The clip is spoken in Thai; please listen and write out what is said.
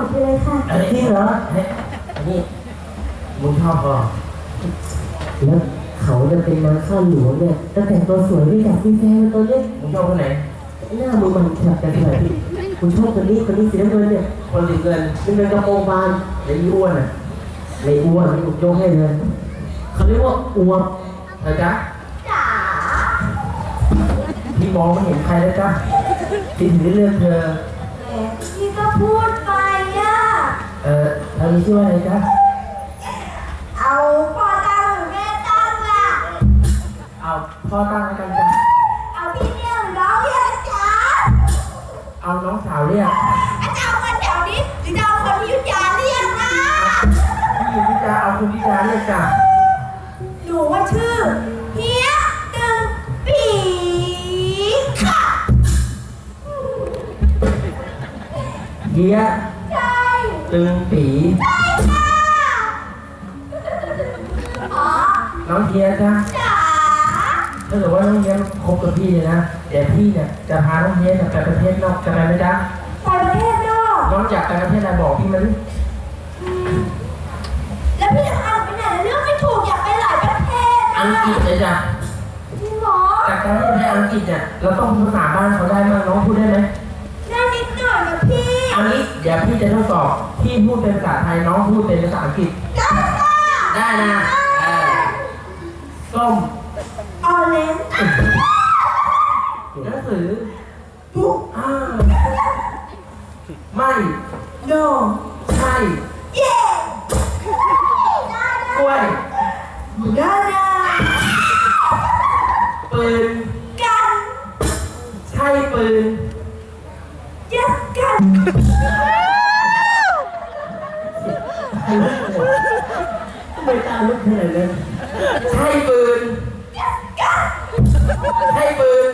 ดไปเลยค่ะอันนี้เหรอเฮ้ยอันนี้มึงชอบก็แล้วเขาจะเป็นนางข้าหลวงเนี่ยตั้งแต่งตัวสวยไม่อยากมีแฟนตัวเนี้ยมึงชอบคนไหนหน้ามึงมันขับกันขนาดนี้คุณชอบคนนี้คนนี้สีน้ำเงินเนี่ยคนติดเงินมันเป็นกระโปรงบานไอ้ยี่อ้วนอะในอ้วนนี่ผมยกให้เลยเขาเรียกว่าอวบเธอจ๊ะจ๋าพี่มองไม่เห็นใครแล้วจ้ะติดถึงเรื่องเธอแหมพี่ก็พูดไปอะเออเธอมีชื่อว่าอะไรจ๊ะเอาพ่อตั้งหรือแม่ตั้งล่ะ เอาพ่อตั้งแล้วกันจ้ะเอาพี่เนี่ยหรือน้องเนี่ยจ๋าเอาน้องสาวเรียกอาจารย์คนแถวนี้หรือจะเอาคนที่อยุธยาเรียกนะพี่พิจาเอาคุณพิจาเรียกจ้ะหนูว่าชื่อเฮียตึงปีค่ะเยีย ใช่ ตึงปีค่ะอ๋อน้องเยียจ้ะจ๋าถ้าเกิดว่าน้องเยียคบกับพี่เลยนะ เดี๋ยวพี่เนี่ยจะพาน้องเยียเนี่ยไปประเทศนอกจะไปไหมจ๊ะไปประเทศนอก น้องอยากไปประเทศอะไรบอกพี่มันอืมแล้วพี่จะพาหนูไปไหนเลือกไม่ถูกอยากไปหลายประเทศอังกฤษเลยจ้ะจริงเหรอแต่การที่ไปอังกฤษเนี่ยเราต้องพูดภาษาบ้านเขาได้มั้งน้องพูดได้ไหม ได้นิดหน่อยนะพี่ เอางี้เดี๋ยวพี่จะทดสอบพี่พูดเป็นภาษาไทยน้องพูดเป็นภาษาอังกฤษ ได้ค่ะได้นะเออส้มออเรนจ์หนังสือบุ๊กอ่าไม่โนใช่เย่ได้กล้วยได้ได้ปืนกันใช่ปืนยัดกันทำ ไม่ตาลุกเหนื่อยเลย ใช่ปืน ใช่ปืน